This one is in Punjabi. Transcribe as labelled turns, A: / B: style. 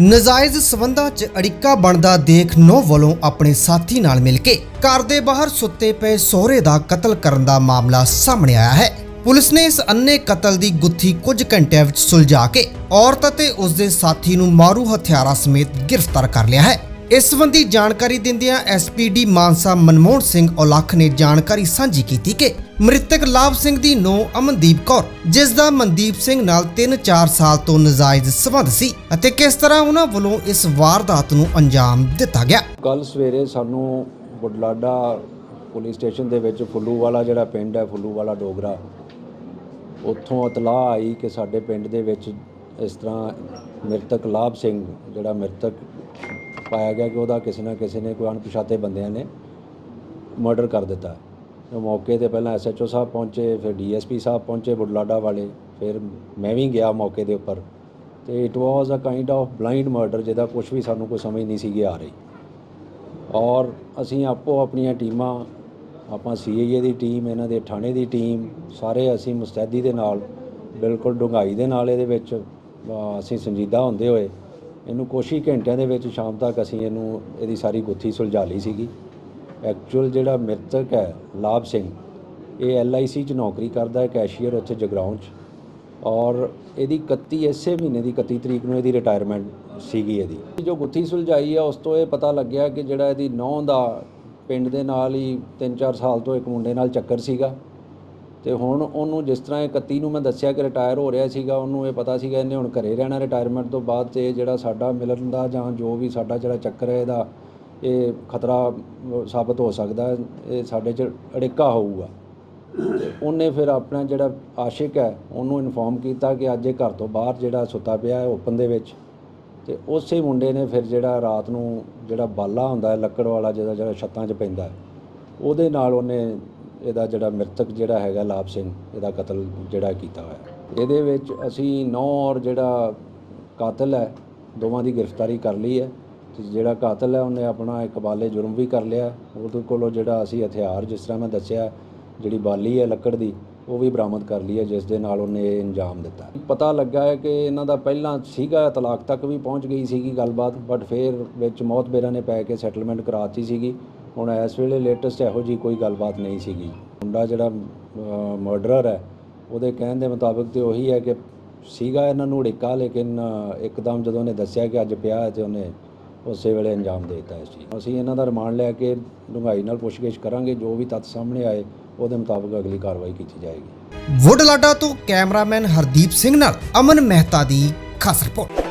A: ਨਜਾਇਜ਼ ਸਬੰਧਾਂ 'ਚ ਅੜਿੱਕਾ ਬਣਦਾ ਦੇਖ ਨੋ ਵੱਲੋਂ ਆਪਣੇ ਸਾਥੀ ਨਾਲ ਮਿਲ ਕੇ ਘਰ ਦੇ ਬਾਹਰ ਸੁੱਤੇ ਪਏ ਸਹੁਰੇ ਦਾ ਕਤਲ ਕਰਨ ਦਾ ਮਾਮਲਾ ਸਾਹਮਣੇ ਆਇਆ ਹੈ। ਪੁਲਿਸ ਨੇ ਇਸ ਅੰਨੇ ਕਤਲ ਦੀ ਗੁੱਥੀ ਕੁਝ ਘੰਟਿਆਂ ਵਿੱਚ ਸੁਲਝਾ ਕੇ ਔਰਤ ਅਤੇ ਉਸ ਦੇ ਸਾਥੀ ਨੂੰ ਮਾਰੂ ਹਥਿਆਰਾਂ ਸਮੇਤ ਗ੍ਰਿਫਤਾਰ ਕਰ ਲਿਆ ਹੈ। ਇਸ ਸੰਬੰਧੀ ਜਾਣਕਾਰੀ ਦਿੰਦਿਆਂ ਐਸਪੀਡੀ ਮਾਨਸਾ ਮਨਮੋਹਨ ਸਿੰਘ ਔਲਖ ਨੇ ਜਾਣਕਾਰੀ ਸਾਂਝੀ ਕੀਤੀ ਕਿ ਮ੍ਰਿਤਕ ਲਾਭ ਸਿੰਘ ਦੀ ਨੋ ਅਮਨਦੀਪ ਕੌਰ, ਜਿਸ ਦਾ ਮਨਦੀਪ ਸਿੰਘ ਨਾਲ 3-4 ਸਾਲ ਤੋਂ ਨਜਾਇਜ਼ ਸਬੰਧ ਸੀ ਅਤੇ ਕਿਸ ਤਰ੍ਹਾਂ ਉਹਨਾਂ ਵੱਲੋਂ ਇਸ ਵਾਰਦਾਤ ਨੂੰ ਅੰਜਾਮ ਦਿੱਤਾ ਗਿਆ।
B: ਕੱਲ ਸਵੇਰੇ ਸਾਨੂੰ ਬੁਢਲਾਡਾ ਪੁਲਿਸ ਸਟੇਸ਼ਨ ਦੇ ਵਿੱਚ ਫੁੱਲੂ ਵਾਲਾ ਜਿਹੜਾ ਪਿੰਡ ਹੈ, ਫੁੱਲੂਵਾਲਾ ਡੋਗਰਾ, ਉੱਥੋਂ ਇਤਲਾਹ ਆਈ ਕਿ ਸਾਡੇ ਪਿੰਡ ਦੇ ਵਿੱਚ ਇਸ ਤਰ੍ਹਾਂ ਮ੍ਰਿਤਕ ਲਾਭ ਸਿੰਘ ਜਿਹੜਾ ਮ੍ਰਿਤਕ ਪਾਇਆ ਗਿਆ ਕਿ ਉਹਦਾ ਕਿਸੇ ਨਾ ਕਿਸੇ ਨੇ ਕੋਈ ਅਣਪਛਾਤੇ ਬੰਦਿਆਂ ਨੇ ਮਰਡਰ ਕਰ ਦਿੱਤਾ। ਮੌਕੇ ਤੇ ਪਹਿਲਾਂ ਐਸਐਚਓ ਸਾਹਿਬ ਪਹੁੰਚੇ, ਫਿਰ ਡੀਐਸਪੀ ਸਾਹਿਬ ਪਹੁੰਚੇ ਬੁਢਲਾਡਾ ਵਾਲੇ, ਫਿਰ ਮੈਂ ਵੀ ਗਿਆ ਮੌਕੇ ਦੇ ਉੱਪਰ। ਤੇ it was a kind of blind murder ਜਿਹਦਾ ਕੁਝ ਵੀ ਸਾਨੂੰ ਕੋਈ ਸਮਝ ਨਹੀਂ ਸੀਗੀ ਆ ਰਹੀ। ਔਰ ਅਸੀਂ ਆਪੋ ਆਪਣੀਆਂ ਟੀਮਾਂ, ਆਪਾਂ ਸੀਆਈਏ ਦੀ ਟੀਮ, ਇਹਨਾਂ ਦੇ ਥਾਣੇ ਦੀ ਟੀਮ, ਸਾਰੇ ਅਸੀਂ ਮੁਸਤੈਦੀ ਦੇ ਨਾਲ, ਬਿਲਕੁਲ ਡੂੰਘਾਈ ਦੇ ਨਾਲ ਇਹਦੇ ਵਿੱਚ ਅਸੀਂ ਸੰਜੀਦਾ ਹੁੰਦੇ ਹੋਏ, ਇਹਨੂੰ ਕੁਛ ਹੀ ਘੰਟਿਆਂ ਦੇ ਵਿੱਚ ਸ਼ਾਮ ਤੱਕ ਅਸੀਂ ਇਹਨੂੰ, ਇਹਦੀ ਸਾਰੀ ਗੁੱਥੀ ਸੁਲਝਾ ਲਈ ਸੀਗੀ। ਐਕਚੁਅਲ ਜਿਹੜਾ ਮ੍ਰਿਤਕ ਹੈ, ਲਾਭ ਸਿੰਘ, ਇਹ ਐਲਆਈਸੀ 'ਚ ਨੌਕਰੀ ਕਰਦਾ ਹੈ ਕੈਸ਼ੀਅਰ ਉੱਥੇ ਜਗਰਾਉਂ 'ਚ। ਔਰ ਇਹਦੀ 31 ਇਸੇ ਮਹੀਨੇ ਦੀ 31 ਤਰੀਕ ਨੂੰ ਇਹਦੀ ਰਿਟਾਇਰਮੈਂਟ ਸੀਗੀ ਇਹਦੀ। ਜੋ ਗੁੱਥੀ ਸੁਲਝਾਈ ਆ, ਉਸ ਤੋਂ ਇਹ ਪਤਾ ਲੱਗਿਆ ਕਿ ਜਿਹੜਾ ਇਹਦੀ ਨੌਂ ਦਾ ਪਿੰਡ ਦੇ ਨਾਲ ਹੀ 3-4 ਸਾਲ ਤੋਂ ਇੱਕ ਮੁੰਡੇ ਨਾਲ ਚੱਕਰ ਸੀਗਾ। ਤੇ ਹੁਣ ਉਹਨੂੰ ਜਿਸ ਤਰ੍ਹਾਂ ਇਹ 31 ਨੂੰ ਮੈਂ ਦੱਸਿਆ ਕਿ ਰਿਟਾਇਰ ਹੋ ਰਿਹਾ ਸੀਗਾ, ਉਹਨੂੰ ਇਹ ਪਤਾ ਸੀਗਾ ਇਹਨੇ ਹੁਣ ਘਰੇ ਰਹਿਣਾ ਰਿਟਾਇਰਮੈਂਟ ਤੋਂ ਬਾਅਦ ਤੇ ਇਹ ਜਿਹੜਾ ਸਾਡਾ ਮਿਲਣ ਦਾ ਜਾਂ ਜੋ ਵੀ ਸਾਡਾ ਜਿਹੜਾ ਚੱਕਰ ਹੈ ਇਹਦਾ, ਇਹ ਖਤਰਾ ਸਾਬਤ ਹੋ ਸਕਦਾ ਇਹ ਸਾਡੇ 'ਚ ਅੜਿੱਕਾ ਹੋਊਗਾ। ਤੇ ਉਹਨੇ ਫਿਰ ਆਪਣਾ ਜਿਹੜਾ ਆਸ਼ਿਕ ਹੈ, ਉਹਨੂੰ ਇਨਫੋਰਮ ਕੀਤਾ ਕਿ ਅੱਜ ਇਹ ਘਰ ਤੋਂ ਬਾਹਰ ਜਿਹੜਾ ਸੁੱਤਾ ਪਿਆ ਹੈ ਓਪਨ ਦੇ ਵਿੱਚ। ਤੇ ਉਸੇ ਮੁੰਡੇ ਨੇ ਫਿਰ ਜਿਹੜਾ ਰਾਤ ਨੂੰ ਜਿਹੜਾ ਬਾਲਾ ਹੁੰਦਾ ਹੈ, ਲੱਕੜ ਵਾਲਾ ਜਿਹਦਾ ਜਿਹੜਾ ਛੱਤਾਂ 'ਚ ਪੈਂਦਾ ਉਹਦੇ ਨਾਲ ਉਹਨੇ ਇਹਦਾ ਜਿਹੜਾ ਮ੍ਰਿਤਕ ਜਿਹੜਾ ਹੈਗਾ ਲਾਭ ਸਿੰਘ, ਇਹਦਾ ਕਤਲ ਜਿਹੜਾ ਕੀਤਾ ਹੋਇਆ। ਇਹਦੇ ਵਿੱਚ ਅਸੀਂ ਨੌ ਔਰ ਜਿਹੜਾ ਕਾਤਲ ਹੈ, ਦੋਵਾਂ ਦੀ ਗ੍ਰਿਫਤਾਰੀ ਕਰ ਲਈ ਹੈ। ਤੇ ਜਿਹੜਾ ਕਾਤਲ ਹੈ, ਉਹਨੇ ਆਪਣਾ ਇਕਬਾਲੇ ਜੁਰਮ ਵੀ ਕਰ ਲਿਆ। ਉਹਦੇ ਕੋਲੋਂ ਜਿਹੜਾ ਅਸੀਂ ਹਥਿਆਰ, ਜਿਸ ਤਰ੍ਹਾਂ ਮੈਂ ਦੱਸਿਆ, ਜਿਹੜੀ ਬਾਲੀ ਹੈ ਲੱਕੜ ਦੀ, ਉਹ ਵੀ ਬਰਾਮਦ ਕਰ ਲਈ ਹੈ, ਜਿਸ ਦੇ ਨਾਲ ਉਹਨੇ ਇਹ ਅੰਜਾਮ ਦਿੱਤਾ। ਪਤਾ ਲੱਗਾ ਹੈ ਕਿ ਇਹਨਾਂ ਦਾ ਪਹਿਲਾਂ ਸੀਗਾ, ਤਲਾਕ ਤੱਕ ਵੀ ਪਹੁੰਚ ਗਈ ਸੀਗੀ ਗੱਲਬਾਤ, ਬਟ ਫਿਰ ਵਿੱਚ ਮੌਤ ਬੇਰਾਂ ਨੇ ਪੈ ਕੇ ਸੈਟਲਮੈਂਟ ਕਰਾਤੀ ਸੀਗੀ। ਹੁਣ ਇਸ ਵੇਲੇ ਲੇਟੈਸਟ ਇਹੋ ਜੀ ਕੋਈ ਗੱਲਬਾਤ ਨਹੀਂ ਸੀਗੀ। ਮੁੰਡਾ ਜਿਹੜਾ ਮਰਡਰਰ ਹੈ, ਉਹਦੇ ਕਹਿਣ ਦੇ ਮੁਤਾਬਕ ਤੇ ਉਹੀ ਹੈ ਕਿ ਸੀਗਾ ਇਹਨਾਂ ਨੂੰ ਉੜਿੱਕਾ ਲੇਕਿਨ ਇੱਕਦਮ ਜਦੋਂ ਉਹਨੇ ਦੱਸਿਆ ਕਿ ਅੱਜ ਪਿਆ ਹੈ ਤੇ ਉਹਨੇ ਉਸੇ ਵੇਲੇ ਅੰਜਾਮ ਦੇ ਦਿੱਤਾ ਇਸ ਚੀਜ਼ ਅਸੀਂ ਇਹਨਾਂ ਦਾ ਰਿਮਾਂਡ ਲੈ ਕੇ ਡੂੰਘਾਈ ਨਾਲ ਪੁੱਛਗਿੱਛ ਕਰਾਂਗੇ, ਜੋ ਵੀ ਤੱਥ ਸਾਹਮਣੇ ਆਏ, ਉਹਦੇ ਮੁਤਾਬਕ ਅਗਲੀ ਕਾਰਵਾਈ ਕੀਤੀ ਜਾਏਗੀ।
A: ਵੁੱਡਲਾਡਾ ਤੋਂ ਕੈਮਰਾਮੈਨ ਹਰਦੀਪ ਸਿੰਘ ਨਾਲ ਅਮਨ ਮਹਿਤਾ ਦੀ ਖਾਸ ਰਿਪੋਰਟ।